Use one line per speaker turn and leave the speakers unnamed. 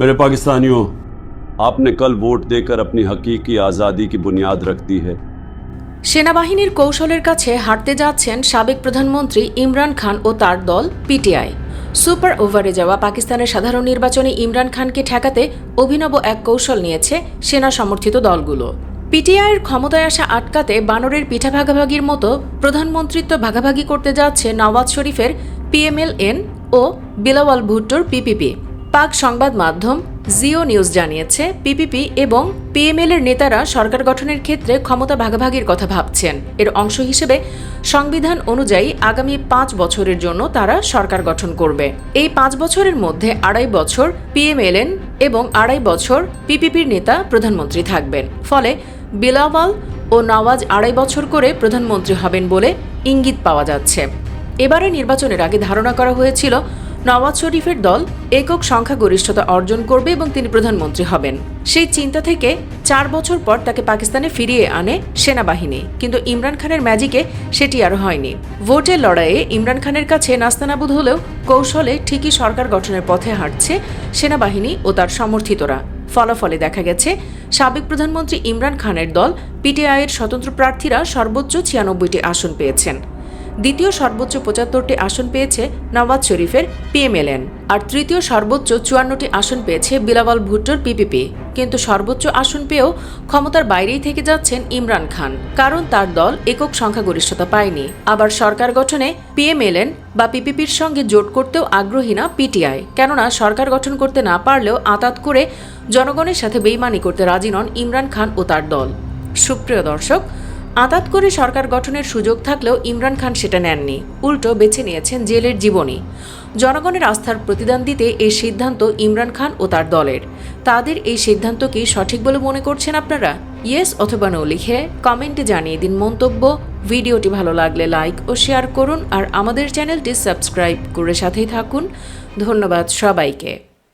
मेरे पाकिस्तानियों आपने कल वोट देकर अपनी हकीकी आज़ादी की बुनियाद रख दी है
সেনাবাহিনীর কৌশলের কাছে হারতে যাচ্ছেন সাবেক প্রধানমন্ত্রী ইমরান খান ও তার দল পিটিআই সুপার ওভারে যাওয়া পাকিস্তানের সাধারণ নির্বাচনে ইমরান খানকে ঠেকাতে অভিনব এক কৌশল নিয়েছে সেনা সমর্থিত দলগুলো পিটিআইয়ের ক্ষমতায় আসা আটকাতে বানরের পিঠা ভাগাভাগির মতো প্রধানমন্ত্রিত্ব ভাগাভাগি করতে যাচ্ছে নওয়াজ শরীফের পিএমএলএন ও বিলাওয়াল ভুট্টোর পিপিপি পাক সংবাদ মাধ্যম জিও নিউজ জানিয়েছে, পিপিপি এবং পিএমএল এর নেতারা সরকার গঠনের ক্ষেত্রে ক্ষমতা ভাগাভাগির কথা ভাবছেন। এর অংশ হিসেবে সংবিধান অনুযায়ী আগামী পাঁচ বছরের জন্য তারা সরকার গঠন করবে। এই পাঁচ বছরের মধ্যে আড়াই বছর পিএমএলএন এবং আড়াই বছর পিপিপির নেতা প্রধানমন্ত্রী থাকবেন। ফলে বিলাওয়াল ও নওয়াজ আড়াই বছর করে প্রধানমন্ত্রী হবেন বলে ইঙ্গিত পাওয়া যাচ্ছে। এবারে নির্বাচনের আগে ধারণা করা হয়েছিল নওয়াজ শরীফের দল একক সংখ্যাগরিষ্ঠতা অর্জন করবে এবং তিনি প্রধানমন্ত্রী হবেন। সেই চিন্তা থেকে চার বছর পর তাকে পাকিস্তানে ফিরিয়ে আনে সেনাবাহিনী। কিন্তু ইমরান খানের ম্যাজিকে সেটি আর হয়নি। ভোটের লড়াইয়ে ইমরান খানের কাছে নাস্তানাবুদ হলেও কৌশলে ঠিকই সরকার গঠনের পথে হাঁটছে সেনাবাহিনী ও তার সমর্থিতরা। ফলাফলে দেখা গেছে, সাবেক প্রধানমন্ত্রী ইমরান খানের দল পিটিআইয়ের স্বতন্ত্র প্রার্থীরা সর্বোচ্চ ছিয়ানব্বইটি আসন পেয়েছেন। দ্বিতীয় সর্বোচ্চ পঁচাত্তরটি আসন পেয়েছে নওয়াজ শরীফের পিএমএলএন, আর তৃতীয় সর্বোচ্চ চুয়ান্নটি আসন পেয়েছে বিলাওয়াল ভুট্টোর পিপিপি। কিন্তু সর্বোচ্চ আসন পেয়েও ক্ষমতার বাইরেই থেকে যাচ্ছেন ইমরান খান, কারণ তার দল একক সংখ্যাগরিষ্ঠতা পায়নি। আবার সরকার গঠনে পিএমএলএন বা পিপিপির সঙ্গে জোট করতেও আগ্রহী না পিটিআই, কেননা সরকার গঠন করতে না পারলেও আতাত করে জনগণের সাথে বেইমানি করতে রাজি নন ইমরান খান ও তার দল। সুপ্রিয় দর্শক আতাত করে সরকার গঠনের সুযোগ থাকলেও ইমরান খান সেটা নেননি, উল্টো বেছে নিয়েছেন জেলের জীবনী। জনগণের আস্থার প্রতিদান দিতে এই সিদ্ধান্ত ইমরান খান ও তার দলের। তাদের এই সিদ্ধান্ত কি সঠিক বলে মনে করছেন আপনারা? ইয়েস অথবা নো লিখে কমেন্টে জানিয়ে দিন মন্তব্য। ভিডিওটি ভালো লাগলে লাইক ও শেয়ার করুন আর আমাদের চ্যানেলটি সাবস্ক্রাইব করে সাথেই থাকুন। ধন্যবাদ সবাইকে।